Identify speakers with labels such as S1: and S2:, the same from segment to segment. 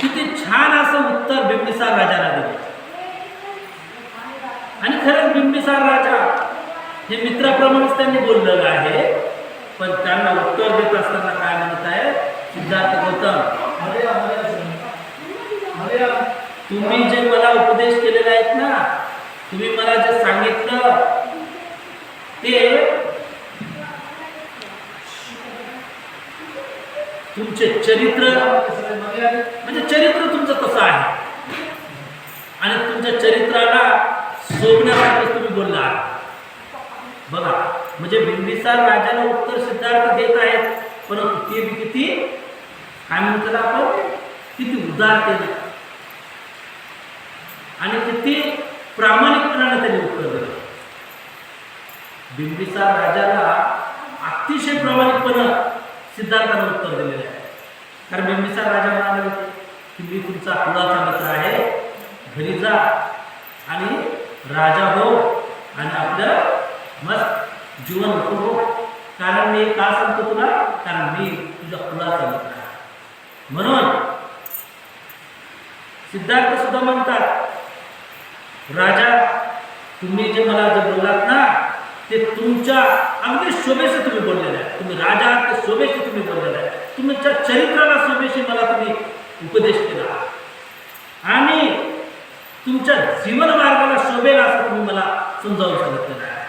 S1: किती छान असं उत्तर बिंबिसार राजाला दिलं. आणि खरंच बिंबिसार राजा हे मित्राप्रमाणेच त्यांनी बोललेलं आहे. पण त्यांना उत्तर देत असताना काय म्हणत आहे? सिद्धार्थ गौतम तुम्ही जे मला उपदेश केलेले आहेत ना तुम्ही मला जे सांगितलं ते तुमचे चरित्र म्हणजे चरित्र तुमचं कसं आहे. आणि तुमच्या चरित्राला शोभण्यासारखं तुम्ही बोलला आहात. बघा म्हणजे बिंबिसार राजाला उत्तर सिद्धार्थ देत आहेत परंतु ते बी किती? काय म्हणतात आपण? किती उदार उदारतेने आणि किती प्रामाणिकपणाने त्यांनी उत्तर दिलं. बिंबिसार राजाला अतिशय प्रामाणिकपणे सिद्धार्थानं उत्तर दिलेलं आहे. कारण बिंबिसार राजा म्हणाले होते की मी तुमचा कुळाचा मित्र आहे घरी जा आणि राजा हो आणि आपलं मस्त जीवन हो. कारण मी का सांगतो तुला? कारण मी तुझ्या कुळाचा मित्र आहे. म्हणून सिद्धार्थ सुद्धा म्हणतात राजा तुम्ही जे मला जे बोललात ना ते तुमच्या अगदी शोभेशी तुम्ही बोललेलं आहे. तुम्ही राजा ते शोभेशी तुम्ही बोललेलं आहे. तुमच्या चरित्राला शोभेशी मला तुम्ही उपदेश केला आणि तुमच्या जीवन मार्गाला शोभेल असं तुम्ही मला समजावून सांगितलेलं आहे.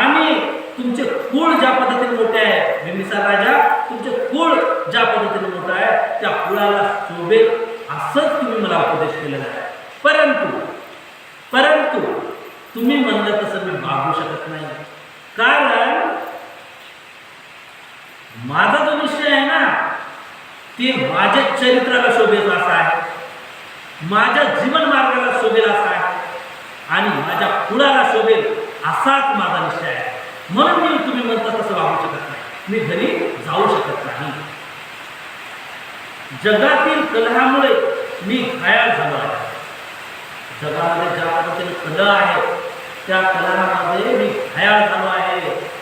S1: आणि तुमचे कुळ ज्या पद्धतीने मोठे आहे बिंबिसार राजा तुमचे कुळ ज्या पद्धतीने मोठं आहे त्या कुळाला शोभेल असंच तुम्ही मला उपदेश केलेला आहे. परंतु परंतु तुम्ही म्हणलं तसं मी वागू शकत नाही. कारण माझा जो विषय आहे ना ते माझ्या चरित्राला शोभेल असा आहे. माझ्या जीवन मार्गाला शोभेल असा आहे. आणि माझ्या कुळाला शोभेल असाच माझा विषय आहे. म्हणून मी तुम्ही म्हणता तसं वागू शकत नाही. मी घरी जाऊ शकत नाही. जगातील कलहामुळे मी घायाळ झालो आहे. जगामध्ये ज्या पद्धतीने कलह आहे त्या कलहामध्ये मी घायाळ झालो आहे.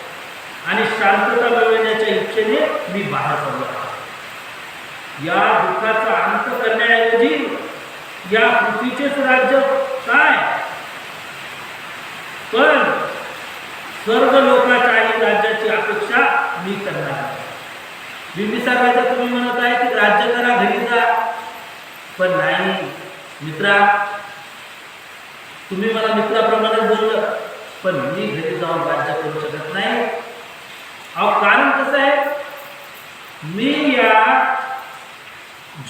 S1: आणि शांतता मिळवण्याच्या इच्छेने मी बाहेर पडलो आहे. या दुःखाचा अंत करण्याऐवजी या पृथ्वीचेच राज्य काय? पण स्वर्ग आणि राज्याची अपेक्षा मी करणार आहे. बिंबिसार राजा तुम्ही म्हणत आहे की राज्य करा घरी जा. पण नाही मित्रा तुम्ही मला मित्राप्रमाणे बोललं पण मी घरी जाऊन राज्य करू शकत नाही. अहो कारण कसं आहे मी या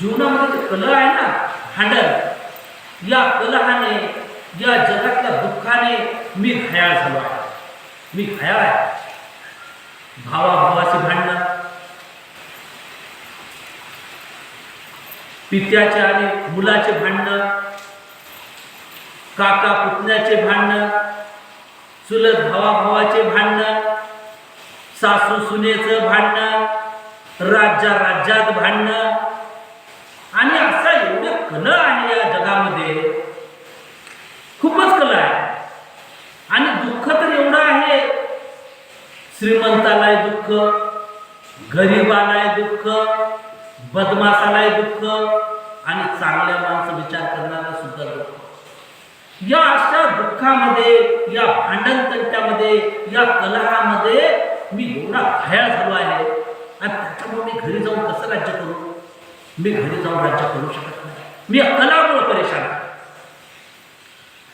S1: जीवनामध्ये जे आहे ना हांडल या कलहाने या जगातल्या दुःखाने मी घायाळ झालो आहे. मी घायाळ आहे. भावाभावाचे भांडणं पित्याचे आणि मुलाचे भांडणं काका पुतण्याचे भांडणं चुलत भावाभावाचे भांडण भांडणं सासू सुनेचं भांडणं राज्या राज्यात भांडणं. आणि असा एवढं कल आहे या जगामध्ये. खूपच कला आहे. आणि दुःख तर एवढं आहे. श्रीमंतालाय दुःख गरीबालाय दुःख बदमासालाय दुःख आणि चांगल्या माणसं विचार करणारा सुद्धा दुःख. या अशा दुःखामध्ये या भांडणतंटामध्ये या कलहामध्ये मी एवढा घायाळ झालो आहे. आणि त्याच्यामुळे मी घरी जाऊन कसं राज्य करू? मी घरी जाऊन राज्य करू शकत नाही. मी या कलामुळे परेशान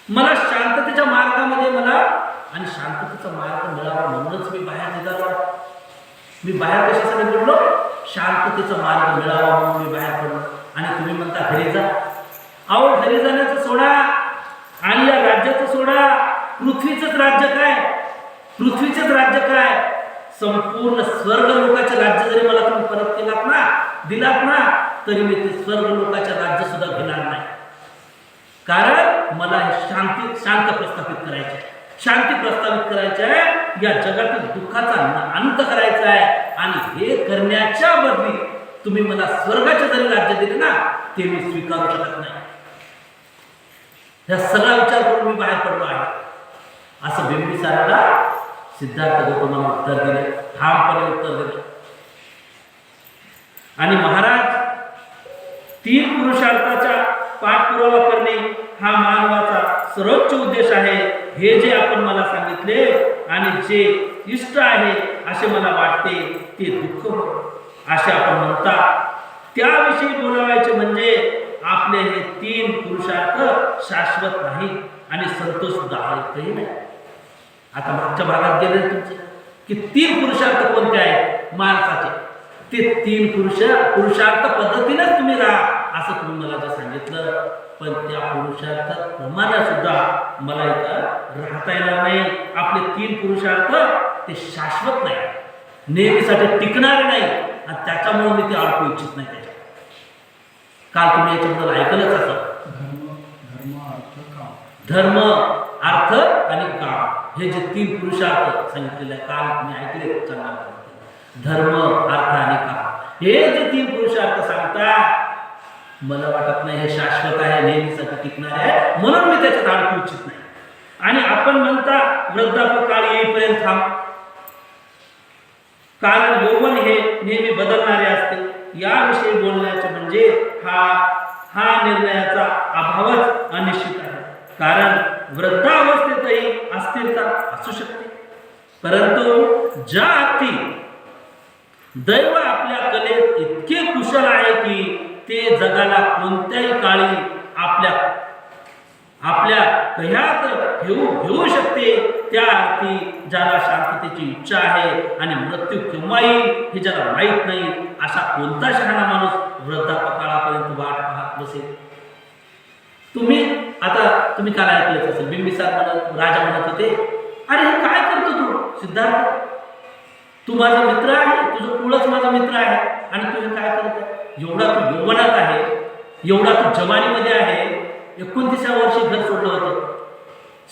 S1: मला शांततेच्या मार्गामध्ये मला आणि शांततेचा मार्ग मिळावा म्हणूनच मी बाहेर निघालो मी बाहेर कशासाठी पडलो शांततेचा मार्ग मिळावा म्हणून मी बाहेर पडलो. आणि तुम्ही म्हणता घरी जा. अहो घरी जाण्याचं सोडा. आणि या राज्याचं सोडा. पृथ्वीचंच राज्य काय? पृथ्वीचंच राज्य काय? संपूर्ण स्वर्ग लोकाचे राज्य जरी मला तुम्ही परत केलात ना दिलात ना तरी मी ते स्वर्ग लोकाचे राज्य सुद्धा घेणार नाही. कारण मला हे शांती शांत प्रस्थापित करायचे आहे. शांती प्रस्थापित करायची आहे या जगातील दुःखाचा अंत करायचा आहे आणि हे करण्याच्या बदली तुम्ही मला स्वर्गाचे जरी राज्य दिले ना ते मी स्वीकारू शकत नाही. ह्या सगळा विचार करून मी बाहेर पडलो आहे. असं बिंबिसाराला सिद्धार्थ गौतमाला उत्तर दिले. ठामपणे उत्तर दिले. आणि महाराज तीन पुरुषार्थाचा पाठपुरावा करणे हा मानवाचा सर्वोच्च उद्देश आहे. हे जे आपण मला सांगितले आणि जे इष्ट आहे असे मला वाटते ते दुःख असे आपण म्हणता. त्याविषयी बोलावायचे म्हणजे आपले हे तीन पुरुषार्थ शाश्वत नाही आणि संतोषदायकही नाही. आता मागच्या भागात गेले तुमचे की तीन पुरुषार्थ कोणते आहेत? माणसाचे. ते तीन पुरुष पुरुषार्थ पद्धतीनेच तुम्ही राहा असं तुम्ही मला जे सांगितलं. पण त्या पुरुषार्थ प्रमाणे सुद्धा मला इथं राहता येणार नाही. आपले तीन पुरुषार्थ ते शाश्वत नाही. नेहमीसाठी टिकणार नाही. आणि त्याच्यामुळे मी ते अडकू इच्छित नाही. काल तुम्ही याच्याबद्दल ऐकलंच असत
S2: धर्म अर्थ
S1: आणि काम. हे जे तीन पुरुषार्थ सांगितलेले आहे काल तुम्ही ऐकले चांगला धर्म अर्थ आणि काम. हे जे तीन पुरुषार्थ सांगतात मला वाटत नाही हे शाश्वत आहे नेहमीसाठी टिकणार आहे म्हणून मी त्याच्यात अडकू इच्छित नाही. आणि आपण म्हणता वृद्धापकाळ येईपर्यंत थांब. कारण यौवन हे नेहमी बदलणारे असते. याविषयी बोलण्याचे म्हणजे हा हा निर्णयाचा अभावच अनिश्चित आहे. कारण वृद्धावस्थेतही अस्थिरता असू शकते. परंतु ज्या अर्थी दैव आपल्या कलेत इतके कुशल आहे की ते जगाला कोणत्याही काळी आपल्या आपल्या कह्यात घेऊ घेऊ शकते त्या अर्थी ज्याला शांततेची इच्छा आहे आणि मृत्यू केव्हा येईल हे ज्याला माहीत नाही असा कोणता शहाणा माणूस वृद्धापकाळापर्यंत वाट पाहत बसेल? तुम्ही आता तुम्ही काय ऐकलंच असेल बिंबिसार म्हणत राजा म्हणत होते अरे हे काय करतो तू सिद्धार्थ? तू माझा मित्र आहे तुझं कुळच माझा मित्र आहे आणि तू हे काय करत एवढा तू यौवनात आहे एवढा तू जवानीमध्ये आहे एकोणतीसा वर्षी घर सोडलं होतं.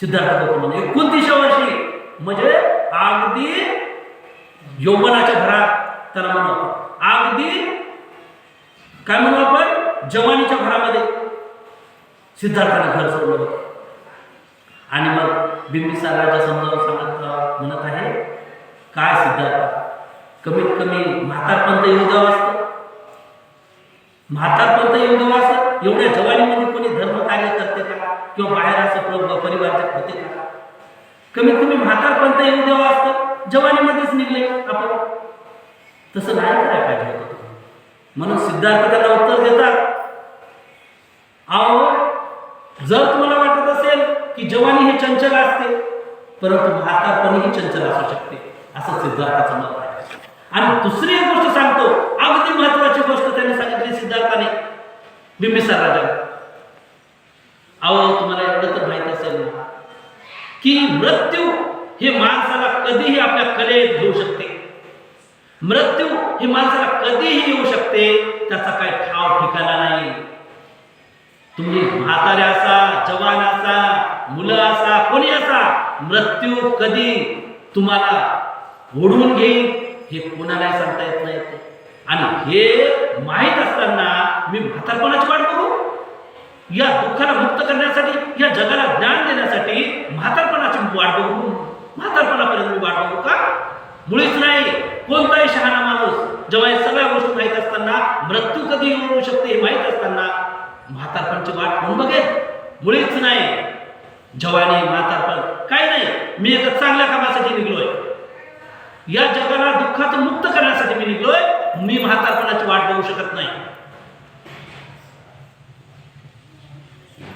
S1: सिद्धार्थ गौतम एकोणतीसव्या वर्षी म्हणजे अगदी यौवनाच्या घरात त्याला म्हणू आपण. अगदी काय म्हणू आपण? जवानीच्या घरामध्ये सिद्धार्थाने घर सोडलं होतं. आणि मग बिंबिसार राजा समजावून सांगत म्हणत आहे काय सिद्धार्थ? कमीत कमी म्हातारपंत येऊ द्यावं असतं. म्हातारपंत येऊ द्यावं असतं एवढ्या जवानीमध्ये कोणी धर्म कार्य करते का? किंवा बाहेर असं प्र- परिवारचे होते का कमीत कमी म्हातारपंत येऊ द्यावं असतं. जवानीमध्येच निघले आपण. तसं नाही करायला पाहिजे म्हणून सिद्धार्थ त्याला उत्तर देतात. आहो जर तुम्हाला वाटत असेल की जवानी हे चंचल असते परंतु म्हातारपणी ही चंचल असू शकते. असं सिद्धार्थाचं मत आहे. आणि दुसरी एक गोष्ट सांगतो. अगदी महत्वाची गोष्ट त्यांनी सांगितली सिद्धार्थाने. बिंबिसार राजा अहो तुम्हाला एवढं तर माहिती की मृत्यू हे माणसाला कधीही आपल्या कलेत घेऊ शकते. मृत्यू हे माणसाला कधीही येऊ शकते त्याचा काही ठाव ठिकाणा नाही. तुम्ही म्हातारे असा जवान असा मुलं असा कोणी असा मृत्यू कधी तुम्हाला ओढून घेईल हे कोणालाही सांगता येत नाही. आणि हे माहीत असताना मी म्हातारपणाची वाट बघू? या दुःखाला मुक्त करण्यासाठी या जगाला ज्ञान देण्यासाठी म्हातारपणाची वाट बघू. म्हातारपणापर्यंत मी वाट बघू का? मुळीच नाही. कोणताही शहाणा माणूस जेव्हा या सगळ्या गोष्टी माहीत असताना मृत्यू कधी येऊ शकते हे माहीत असताना म्हातारपणची वाट कोण बघेल? मुळीच नाही. जवानी म्हातारपण काय नाही. मी एका चांगल्या कामासाठी निघलोय. या जगाला दुःखातून मुक्त करण्यासाठी मी निघलोय. मी म्हातारपणाची वाट बघू शकत नाही.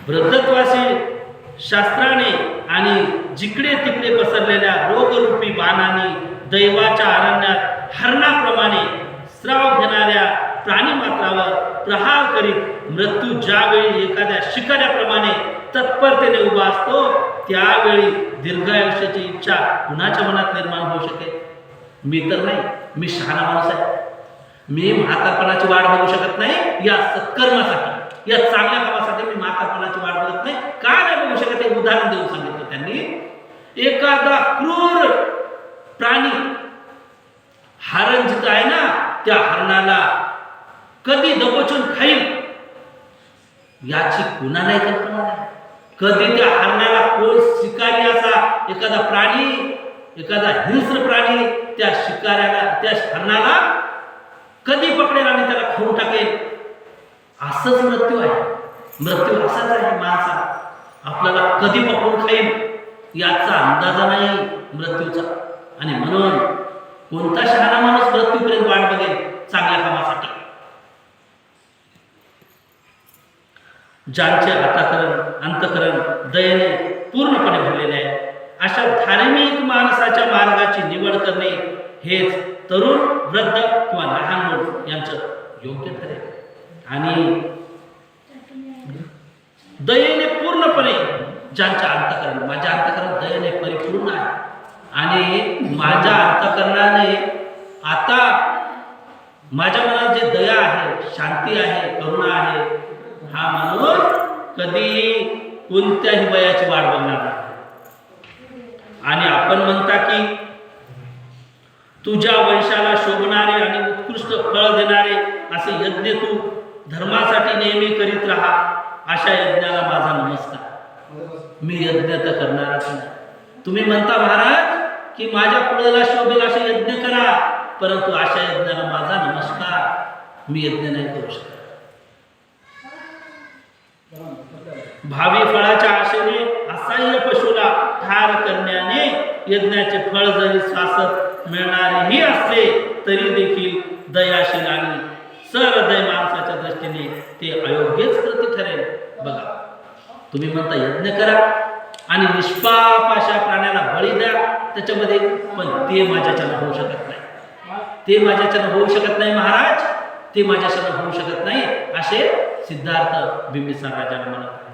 S1: वृद्धत्वाशी शास्त्राने आणि जिकडे तिकडे पसरलेल्या रोगरूपी बाणाने दैवाच्या अरण्यात हरणाप्रमाणे स्राव घेणाऱ्या प्राणीमात्रावर प्रहार करीत मृत्यू ज्यावेळी एखाद्या शिकाऱ्याप्रमाणे तत्परतेने उभा असतो त्यावेळी दीर्घायुष्याची इच्छा कुणाच्या मनात निर्माण होऊ शकेल? मी तर नाही. मी शहाणा माणूस आहे. मी म्हातारपणाची वाट बघू शकत नाही या सत्कर्मासाठी. या चांगल्या कामासाठी मी मातापणाची वाट बघत नाही. का नाही बघू शकत? हे उदाहरण देऊन सांगितलं त्यांनी. एखादा क्रूर प्राणी हरण जिथं आहे ना त्या हरणाला कधी दबोचून खाईल? याची कुणालाही कल्पना नाही. कधी त्या हरणाला कोण शिकारी असा एखादा प्राणी एखादा हिंस्र प्राणी त्या शिकाऱ्याला त्या हरणाला कधी पकडेल आणि त्याला खाऊन टाकेल? असंच मृत्यू आहे. मृत्यू असाच आहे माणसा आपल्याला कधी पकडून खाईल याचा अंदाजा नाही मृत्यूचा. आणि म्हणून कोणता शहाणा माणूस मृत्यूपर्यंत वाट बघेल चांगल्या कामासाठी? ज्यांचे अंतकरण अंतकरण दयेने पूर्णपणे भरलेले आहे अशा धार्मिक माणसाच्या मार्गाची निवड करणे हेच तरुण वृद्ध किंवा लहान मूल यांचं योग्य ठरेल. आणि दयेने पूर्णपणे ज्यांच्या अंतकरण माझ्या अंतकरण दयेने परिपूर्ण आहे. आणि माझ्या अंतकरणाने आता माझ्या मनात जे दया आहे शांती आहे करुणा आहे हा माणूस कधी कोणत्याही वयाची वाट बघणार नाही. आणि आपण म्हणता की तुझ्या वंशाला शोभणारे आणि उत्कृष्ट फळ देणारे असे यज्ञ तू धर्मासाठी नेहमी करीत राहा अशा यज्ञाला माझा नमस्कार. मी यज्ञ तर करणारच नाही. तुम्ही म्हणता महाराज की माझ्या पुढेला शोभेल असे यज्ञ करा परंतु अशा यज्ञाला माझा नमस्कार. मी यज्ञ नाही करू शकत. भावी फळाच्या आशेने असह्य पशुला ठार करण्याने यज्ञाचे फळ जरी शासक मिळणारेही असले तरी देखील दयाशील आणि माणसाच्या ते अयोग्यच कृती ठरेल. बघा तुम्ही म्हणता यज्ञ करा आणि निष्पाप अशा प्राण्याला बळी द्या त्याच्यामध्ये पण ते माझ्याच्यानं होऊ शकत नाही. ते माझ्याच्यानं होऊ शकत नाही महाराज. ते माझ्याच्यानं होऊ शकत नाही असे सिद्धार्थ बिंबिसार राजाला म्हणत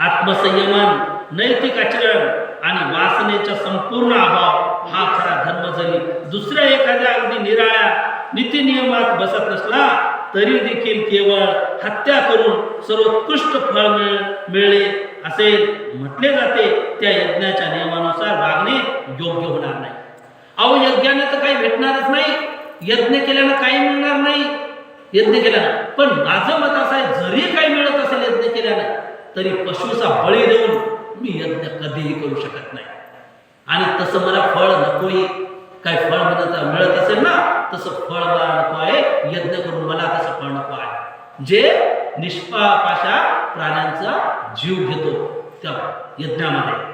S1: आत्मसंयमन नैतिक आचरण आणि वासनेचा संपूर्ण अभाव हा खरा धर्म जरी दुसऱ्या एखाद्या अगदी निराळ्या नीतिनियमात बसत नसला तरी देखील केवळ हत्या करून सर्वोत्कृष्ट फळ मिळ मिळले असे म्हटले जाते. त्या यज्ञाच्या नियमानुसार वागणे योग्य होणार नाही. अहो यज्ञाने तर काही भेटणारच नाही. यज्ञ केल्यानं काही मिळणार नाही. यज्ञ केल्यानं. पण माझं मत असं आहे जरी काही मिळत असेल यज्ञ केल्यानं तरी पशुचा बळी देऊन मी यज्ञ कधीही करू शकत नाही. आणि तसं मला फळ नकोही. काय फळ मिळत मिळत असेल ना तसं फळ मला नको आहे यज्ञ करून मला तसं फळ नको आहे जे निष्पाप अशा प्राण्यांचा जीव घेतो त्या यज्ञामध्ये.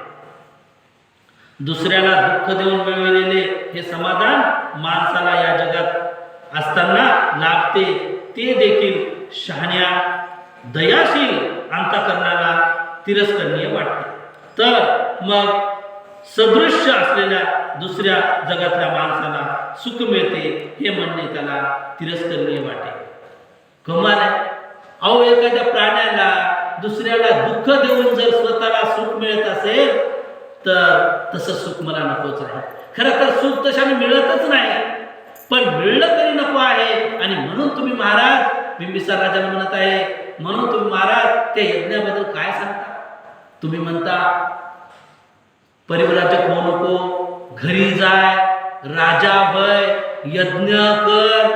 S1: दुसऱ्याला दुःख देऊन मिळविलेले हे समाधान माणसाला या जगात असताना लाभते ते देखील शहाण्या दयाशील अंतकरणाला तिरस्करणीय वाटते. तर मग सदृश्य असलेल्या दुसऱ्या जगातल्या माणसाला सुख मिळते हे म्हणणे त्याला तिरस्करणीय वाटे. कमाल आहे अहो एखाद्या प्राण्याला दुसऱ्याला दुःख देऊन जर स्वतःला सुख मिळत असेल तर तसं सुख मला नकोच आहे खरं तर सुख तशाने मिळतच नाही पण मिळलं तरी नको आहे. आणि म्हणून तुम्ही महाराज बिंबिसार राजाला म्हणत आहे म्हणून तुम्ही महाराज त्या यज्ञाबद्दल काय सांगता? तुम्ही म्हणता परिवराजक होऊ नको घरी जाय राजा भय यज्ञ कर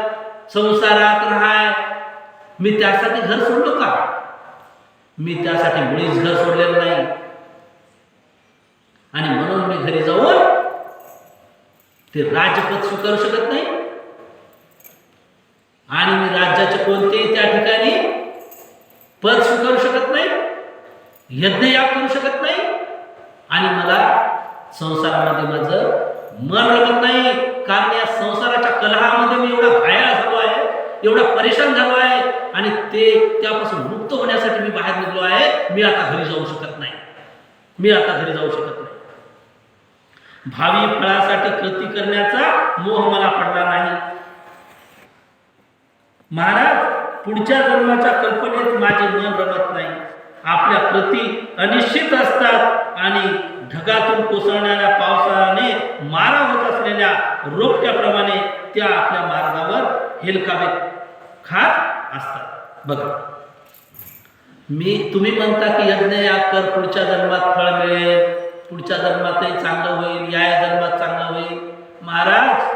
S1: संसारात राहाय. मी त्यासाठी घर सोडलो का? मी त्यासाठी मुळीच घर सोडलेलं नाही. आणि म्हणून मी घरी जाऊन ते राजपद स्वीकारू शकत नाही. आणि मी राज्याचे कोणतेही त्या ठिकाणी पद स्वीकारू शकत नाही यज्ञयाग करू शकत नाही. आणि मला संसारामध्ये माझं मन रमत नाही. कारण या संसाराच्या कलहामध्ये मी एवढा घायाळ झालो आहे एवढा परेशान झालो आहे आणि ते त्यापासून मुक्त होण्यासाठी मी बाहेर निघलो आहे. मी आता घरी जाऊ शकत नाही. मी आता घरी जाऊ शकत नाही. भावी फळासाठी कृती करण्याचा मोह मला पडला नाही. महाराज पुढच्या जन्माच्या कल्पनेत माझे मन रमत नाही. आपल्या कृती अनिश्चित असतात. ढगातून कोसळणाऱ्या पावसाने मारा होत असलेल्या रोपट्याप्रमाणे त्या आपल्या मार्गावर हेलकावे खात असतात. बघा. मी तुम्ही म्हणता की यज्ञ याग कर पुढच्या जन्मात फळ मिळेल पुढच्या जन्मातही चांगलं होईल या जन्मात चांगलं होईल. महाराज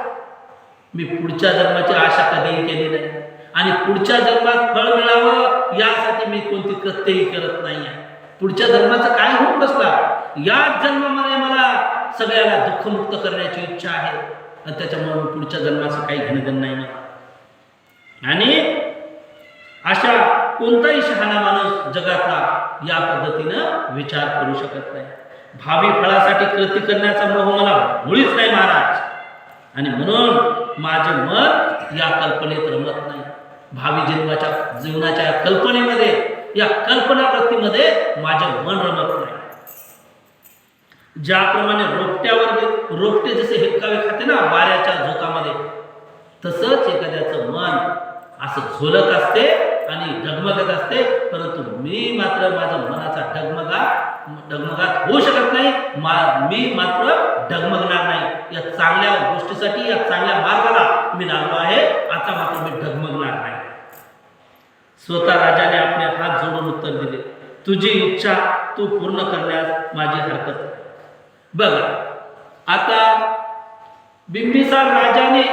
S1: मी पुढच्या जन्माची आशा कधीही केली नाही. आणि पुढच्या जन्मात फळ मिळावं यासाठी मी कोणती कृत्यही करत नाही आहे. पुढच्या जन्माचा काय होऊन बसला? याच जन्मामध्ये मला सगळ्याला दुःखमुक्त करण्याची इच्छा आहे. आणि त्याच्यामुळे पुढच्या जन्माचं काही घेणं नाही मला आणि कोणताही शहाणा माणूस जगातला या पद्धतीनं विचार करू शकत नाही. भावी फळासाठी कृती करण्याचा मोह मला मुळीच नाही महाराज. आणि म्हणून माझे मन या कल्पनेत रमत नाही. भावी जीवनाच्या जीवनाच्या कल्पनेमध्ये या कल्पना वृत्तीमध्ये माझे मन रमत नाही. ज्याप्रमाणे रोपट्यावर रोपटे जसे हिरकावे खाते ना वाऱ्याच्या झोकामध्ये तसंच एखाद्याचं मन असं झोलत असते आणि डगमगत असते परंतु मी मात्र माझा मनाचा डगमगा डगमगात होऊ शकत नाही. मा मी मात्र डगमगणार नाही. या चांगल्या गोष्टीसाठी या चांगल्या मार्गाला मी लागलो आहे. आता मात्र मी डगमगणार नाही. स्वतः राजाने आपले हात जोडून उत्तर दिले. तुझी इच्छा तू पूर्ण करण्यास माझी हरकत बघा आता बिंबिसार राजाने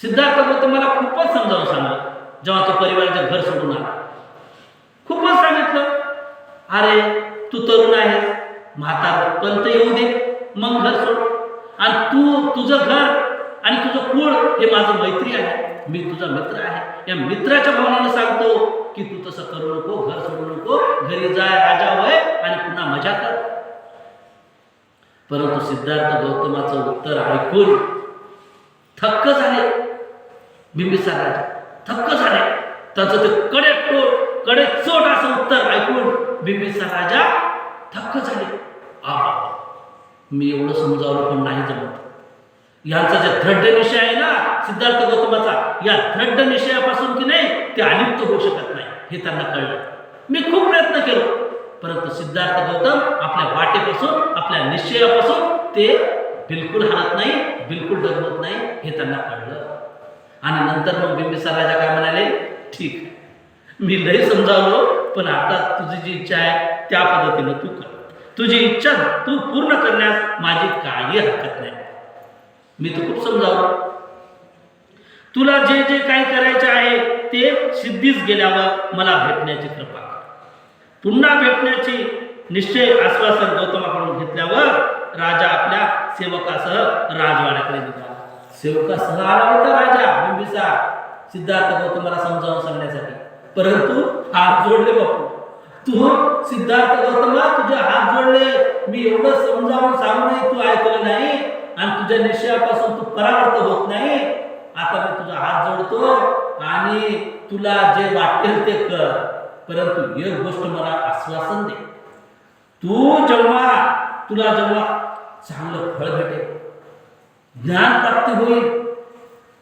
S1: सिद्धार्थ गौतमाला खूपच समजावून सांगलं जेव्हा तो परिवाराचं घर सोडून आला. खूपच सांगितलं अरे तू तरुण आहेस म्हातार पंत येऊ दे मग घर सोड. आणि तू तुझं घर आणि तुझं कुळ हे माझं मैत्री आहे. मी तुझा मित्र आहे. या मित्राच्या भावनेनं सांगतो की तू तसं करू नको घर सोडू नको घरी जाय राजा होय आणि पुन्हा मजा कर. परंतु सिद्धार्थ गौतमाचं उत्तर ऐकून थक्क झाले. बिंबिसार राजा थक्क झाले. त्याचं ते कडे टोटकडे चोट असं उत्तर ऐकून बिंबिसार राजा थक्क झाले. आ मी एवढं समजावलं पण नाही जमत. यांचा जे दृढ निश्चय आहे ना सिद्धार्थ गौतमाचा या दृढ निश्चयापासून की नाही ते अलिप्त होऊ शकत नाही हे त्यांना कळलं. मी खूप प्रयत्न केलो परंतु सिद्धार्थ गौतम आपल्या वाटेपासून आपल्या निश्चयापासून ते बिलकुल हलत नाही बिलकुल डगमत नाही हे त्यांना कळलं. आणि नंतर मग बिंबिसार राजा काय म्हणाले ठीक मी लय समजावलो पण आता तुझी जी इच्छा आहे त्या पद्धतीनं तू कर. तुझी इच्छा तू पूर्ण करण्यास माझी काही हरकत नाही. मी तर खूप समजावलं. तुला जे जे काही करायचे आहे ते सिद्धीच गेल्यावर मला भेटण्याची कृपा पुन्हा भेटण्याची निश्चय आश्वासन गौतमाकडून घेतल्यावर राजा आपल्या सेवकासह राजवाड्याकडे निघाला. सेवकासह आला होता राजा बिंबिसा सिद्धार्थ गौतमाला समजावून सांगण्यासाठी. परंतु हात जोडले बापू. तू सिद्धार्थ गौतमा तुझे हात जोडले. मी एवढं समजावून सांगूनही तू ऐकलं नाही. आणि तुझ्या निश्चयापासून तू परावर्त होत नाही. आता मी तुझा हात जोडतो आणि तुला जे वाटेल ते कर. परंतु एक गोष्ट मला आश्वासन दे. तू जेव्हा तुला जेव्हा चांगलं फळ भेटेल ज्ञान प्राप्ती होईल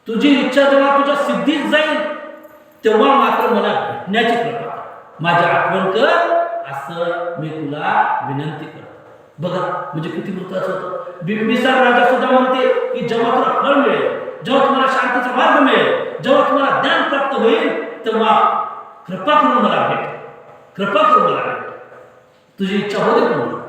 S1: तुझी इच्छा जेव्हा तुझ्या सिद्धीत जाईल तेव्हा मात्र मला भेटण्याची कृपा माझी आठवण कर असं मी तुला विनंती करतो. बघा म्हणजे किती महत्वाचं होतं. बिंबिसार राजा सुद्धा म्हणते की जेव्हा तुला फळ मिळेल जेव्हा तुम्हाला शांतीचा मार्ग मिळेल जेव्हा तुम्हाला ज्ञान प्राप्त होईल तेव्हा कृपा करून मला भेट. कृपा करून मला भेट. तुझी इच्छा होते म्हणून